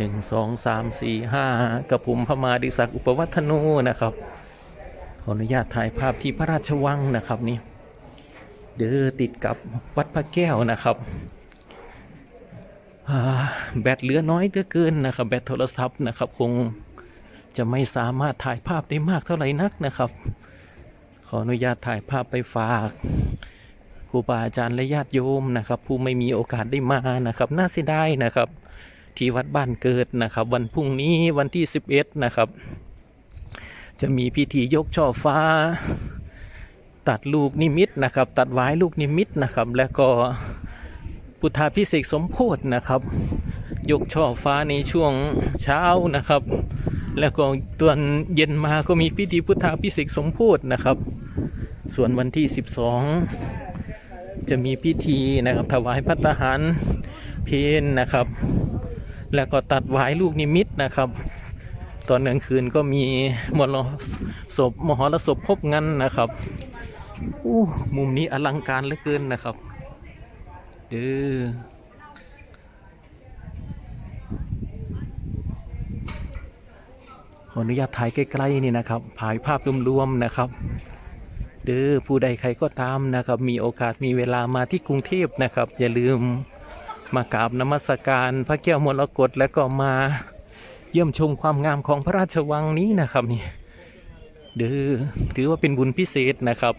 หนึ่งสองสามสี่ห้ากับผมพมาดิศักอุปวัฒนูนะครับ ขออนุญาตถ่ายภาพที่พระราชวังนะครับนี่เดือติดกับวัดพระแก้วนะครับแบตเหลือน้อยเหลือเกินนะครับ แบตโทรศัพท์นะครับ คงจะไม่สามารถถ่ายภาพได้มากเท่าไหร่นักนะครับ ขออนุญาตถ่ายภาพไปฝากครูบาอาจารย์และญาติโยมนะครับ ผู้ไม่มีโอกาสได้มานะครับ น่าเสียดายนะครับ ที่วัดบ้านเกิดนะครับ วันพรุ่งนี้วันที่ 11 นะครับ จะมีพิธียกช่อฟ้า ตัดลูกนิมิตนะครับ ตัดไว้ลูกนิมิตนะครับ แล้วก็พุทธาพิเศษสมโพธนะครับ ยกช่อฟ้าในช่วงเช้านะครับ แล้วก็ตอนเย็นมาก็มีพิธีพุทธาพิเศษสมโพธนะครับ ส่วนวันที่ 12 จะมีพิธีนะครับถวายพัตหารเพนนะครับ แล้วก็ตัดไว้ลูกนิมิตนะครับ ตอนกลางคืนก็มีมรศพมหรสพพบงันนะครับอู้มุมนี้อลังการเหลือเกินนะครับเด้อขออนุญาตถ่ายใกล้ๆนี่นะครับถ่ายภาพรวมๆนะครับ เด้อผู้ใดใครก็ตามนะครับ มีโอกาสมีเวลามาที่กรุงเทพนะครับ อย่าลืม มากราบนมัสการพระแก้วมรกตแล้วก็มาเยี่ยมชมความงามของพระราชวังนี้นะครับนี่ด้อถือว่าเป็นบุญพิเศษนะครับ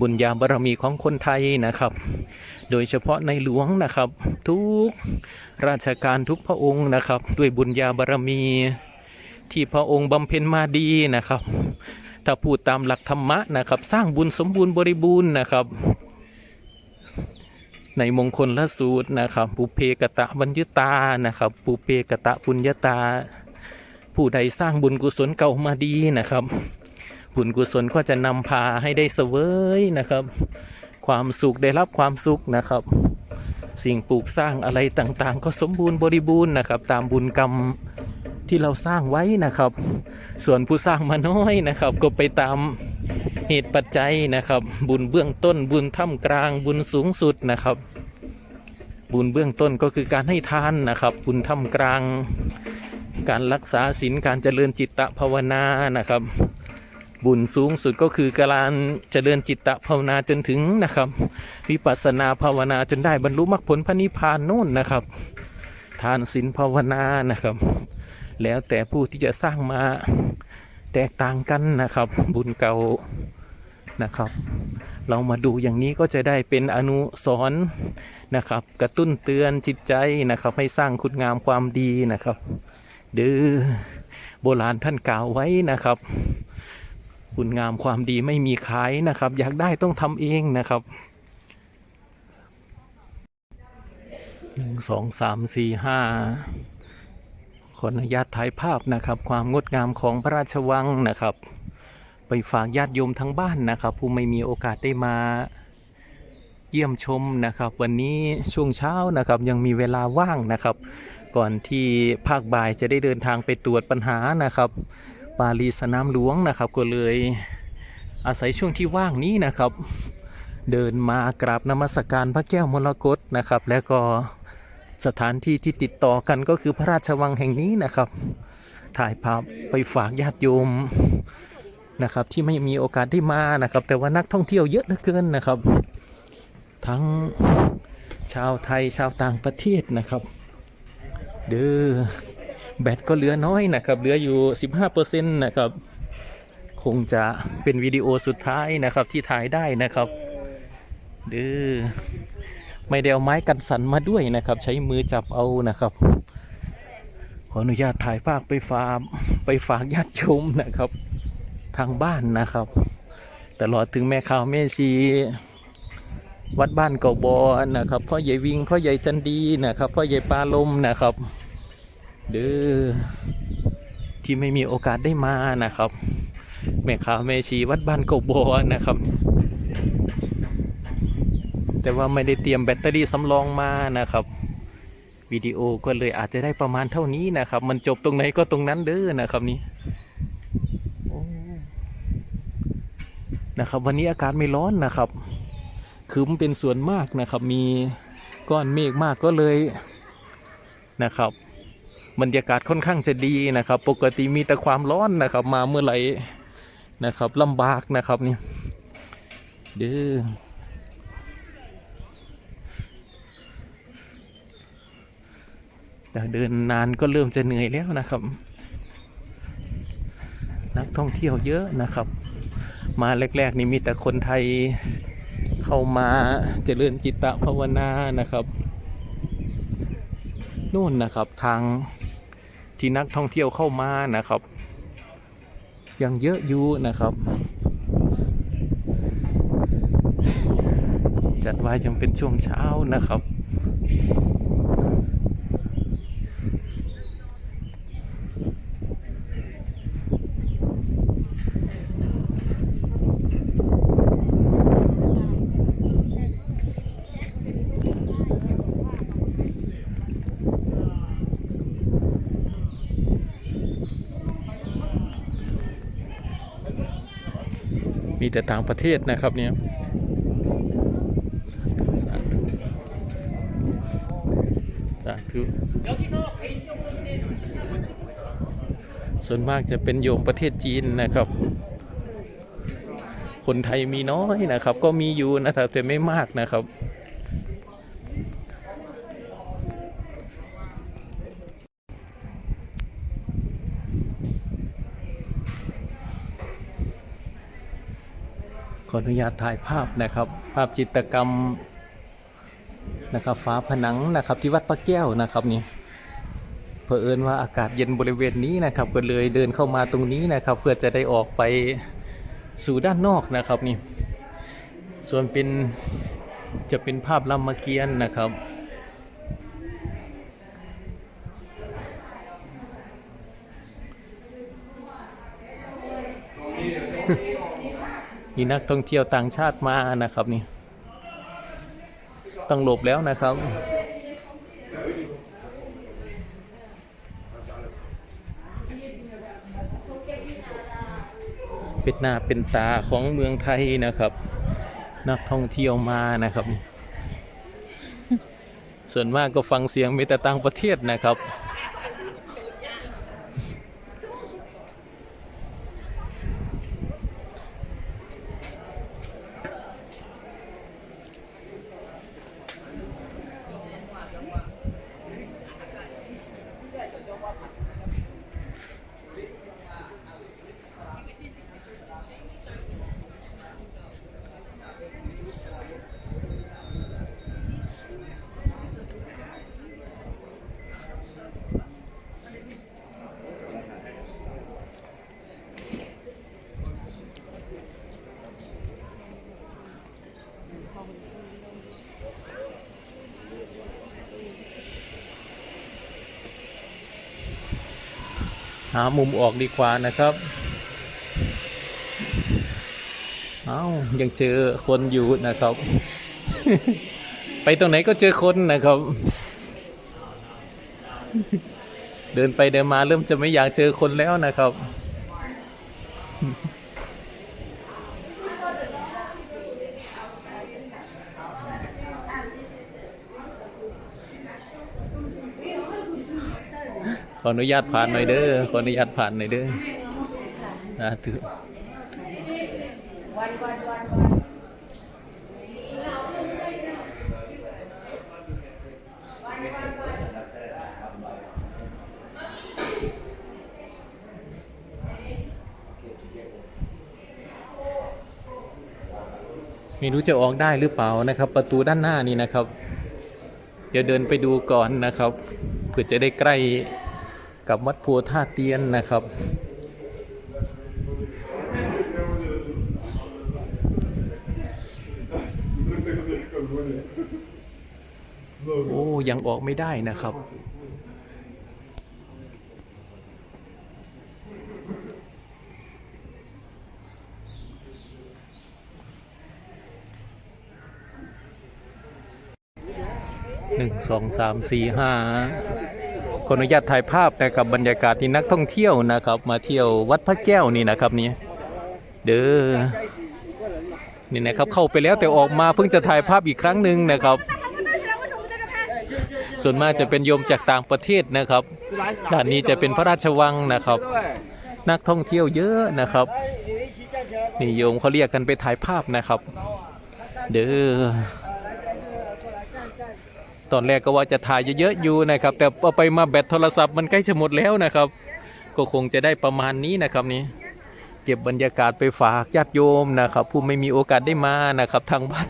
บุญญาบารมีของคนไทยนะครับ โดยเฉพาะในหลวงนะครับ ทุกราชการทุกพระองค์นะครับ ด้วยบุญญาบารมีที่พระองค์บำเพ็ญมาดีนะครับ ถ้าพูดตามหลักธรรมะนะครับ สร้างบุญสมบูรณ์บริบูรณ์นะครับ ในมงคลละสูตรนะครับปุเพกตะวัญญตานะครับปุเพกตะปุญญาตา ผู้ใดสร้างบุญกุศลเก่ามาดีนะครับ บุญกุศลก็จะนำพาให้ได้เสวยนะครับ ความสุขได้รับความสุขนะครับ สิ่งปลูกสร้างอะไรต่างๆ ก็สมบูรณ์บริบูรณ์นะครับ ตามบุญกรรมที่เราสร้างไว้นะครับ ส่วนผู้สร้างมาน้อยนะครับ ก็ไปตาม เหตุปัจจัยนะครับ บุญเบื้องต้นบุญท่ามกลางบุญสูงสุดนะครับ บุญเบื้องต้นก็คือการให้ทานนะครับ บุญท่ามกลาง การรักษาศีลการเจริญจิตตภาวนานะครับ บุญสูงสุดก็คือการเจริญจิตตภาวนาจนถึงนะครับ วิปัสสนาภาวนาจนได้บรรลุมรรคผลพระนิพพานโน่นนะครับ ทานศีลภาวนานะครับ แล้วแต่ผู้ที่จะสร้างมาแตกต่างกันนะครับ บุญเก่า นะครับ เรามาดูอย่างนี้ก็จะได้เป็นอนุสรณ์นะครับ กระตุ้นเตือนจิตใจนะครับ ให้สร้างคุณงามความดีนะครับเดือโบราณท่านกล่าวไว้นะครับ คุณงามความดีไม่มีขายนะครับ อยากได้ต้องทำเองนะครับหนึ่งสองสามสี่ห้าขออนุญาตถ่ายภาพนะครับ ความงดงามของพระราชวังนะครับ ไปฝากญาติโยมทั้งบ้านนะครับ ผู้ไม่มีโอกาสได้มาเยี่ยมชมนะครับ วันนี้ช่วงเช้านะครับยังมีเวลาว่างนะครับ ก่อนที่ภาคบ่ายจะได้เดินทางไปตรวจปัญหานะครับปารีสนามหลวงนะครับ ก็เลยอาศัยช่วงที่ว่างนี้นะครับ เดินมากราบนมัสการพระแก้วมรกตนะครับ แล้วก็สถานที่ที่ติดต่อกันก็คือพระราชวังแห่งนี้นะครับ ถ่ายภาพไปฝากญาติโยม นะครับที่ไม่มีโอกาสได้มานะครับ แต่ว่านักท่องเที่ยวเยอะเหลือเกินนะครับ ทั้งชาวไทยชาวต่างประเทศนะครับเด้อแบตก็เหลือน้อยนะครับ เหลืออยู่ 15%นะครับ คงจะเป็นวิดีโอสุดท้ายนะครับที่ถ่ายได้นะครับเดือไม่ได้เอาไม้กันสั่นมาด้วยนะครับ ใช้มือจับเอานะครับขออนุญาตถ่ายภาพไปฝากไปฝากญาติโยมนะครับ ทางบ้านนะครับ ตลอดถึงแม่ข่าวแม่ชีวัดบ้านเก่าบอนนะครับพ่อใหญ่วิงพ่อใหญ่จันดีนะครับพ่อใหญ่ปลาลมนะครับ เด้อที่ไม่มีโอกาสได้มานะครับ แม่ข่าวแม่ชีวัดบ้านเก่าบอนะครับ แต่ว่าไม่ได้เตรียมแบตเตอรี่สำรองมานะครับวิดีโอก็เลยอาจจะได้ประมาณเท่านี้นะครับ มันจบตรงไหนก็ตรงนั้นเด้อนะครับนี่โอ้ นะครับ วันนี้อากาศไม่ร้อนนะครับคือมันเป็นส่วนมากนะครับ มีก้อนเมฆมากก็เลยนะครับบรรยากาศค่อนข้างจะดีนะครับ ปกติมีแต่ความร้อนนะครับ มาเมื่อไหร่นะครับลำบากนะครับนี่เด้อแต่เดินนานก็เริ่มจะเหนื่อยแล้วนะครับ นักท่องเที่ยวเยอะนะครับ มาแรก ๆ นี่มีแต่คนไทยเข้ามาเจริญจิตตภาวนานะครับนู่นนะครับทางที่นักท่องเที่ยวเข้ามานะครับ ยังเยอะอยู่นะครับ จัดไว้ยังเป็นช่วงเช้านะครับ แต่ต่างประเทศนะครับเนี่ยสาธุสาธุส่วนมากจะเป็นโยมประเทศจีนนะครับ คนไทยมีน้อยนะครับ ก็มีอยู่นะแต่ไม่มากนะครับ ขออนุญาตถ่ายภาพนะครับ ภาพจิตรกรรมนะครับฝาผนังนะครับที่วัดพระแก้วนะครับนี่เผอิญว่าอากาศเย็นบริเวณนี้นะครับ ก็เลยเดินเข้ามาตรงนี้นะครับ เพื่อจะได้ออกไปสู่ด้านนอกนะครับนี่ส่วนเป็นจะเป็นภาพรามเกียรตินะครับ มีนักท่องเที่ยวต่างชาติมานะครับนี่ต้องหลบแล้วนะครับ เป็นหน้าเป็นตาของเมืองไทยนะครับ นักท่องเที่ยวมานะครับ ส่วนมากก็ฟังเสียงมีแต่ต่างประเทศนะครับ หามุมออกดีกว่านะครับ เอายังเจอคนอยู่นะครับ ไปตรงไหนก็เจอคนนะครับ เดินไปเดินมาเริ่มจะไม่อยากเจอคนแล้วนะครับ ออนุญาตผ่านหน่อยเด้อ ขออนุญาตผ่านหน่อยเด้อนะถือไม่รู้จะออกได้หรือเปล่านะครับ ประตูด้านหน้านี่นะครับ เดี๋ยวเดินไปดูก่อนนะครับเพื่อจะได้ใกล้ กับวัดโพัวท่าเตียนนะครับโอ้ยังออกไม่ได้นะครับ หนึ่งสองสามสี่ห้า ออนุญาตถ่ายภาพนะครับบรรยากาศที่นักท่องเที่ยวนะครับ มาเที่ยววัดพระแก้วนี่นะครับนี่เด้อนี่นะครับเข้าไปแล้วแต่ออกมาเพิ่งจะถ่ายภาพอีกครั้งหนึ่งนะครับ ส่วนมากจะเป็นโยมจากต่างประเทศนะครับด้านนี้จะเป็นพระราชวังนะครับ นักท่องเที่ยวเยอะนะครับนี่โยมเขาเรียกกันไปถ่ายภาพนะครับ เด้อ ตอนแรกก็ว่าจะถ่ายเยอะๆอยู่นะครับ แต่เอาไปมาแบตโทรศัพท์มันใกล้จะหมดแล้วนะครับ ก็คงจะได้ประมาณนี้นะครับนี่เก็บบรรยากาศไปฝากญาติโยมนะครับ ผู้ไม่มีโอกาสได้มานะครับ ทางบ้าน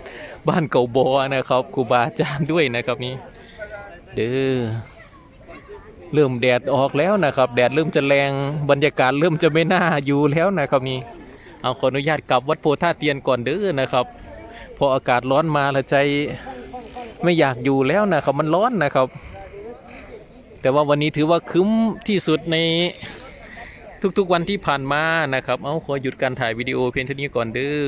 บ้านเก่าบอนะครับครูบาอาจารย์ด้วยนะครับนี่เด้อเริ่มแดดออกแล้วนะครับ แดดเริ่มจะแรงบรรยากาศเริ่มจะไม่น่าอยู่แล้วนะครับนี่เอาขออนุญาตกลับวัดโพธาเตียนก่อนเด้อนะครับ พออากาศร้อนมาละใจ ไม่อยากอยู่แล้วนะครับ มันร้อนนะครับ แต่ว่าวันนี้ถือว่าคึ้มที่สุดในทุกๆวันที่ผ่านมานะครับ เอาขอหยุดการถ่ายวิดีโอเพียงเท่านี้ก่อนเด้อ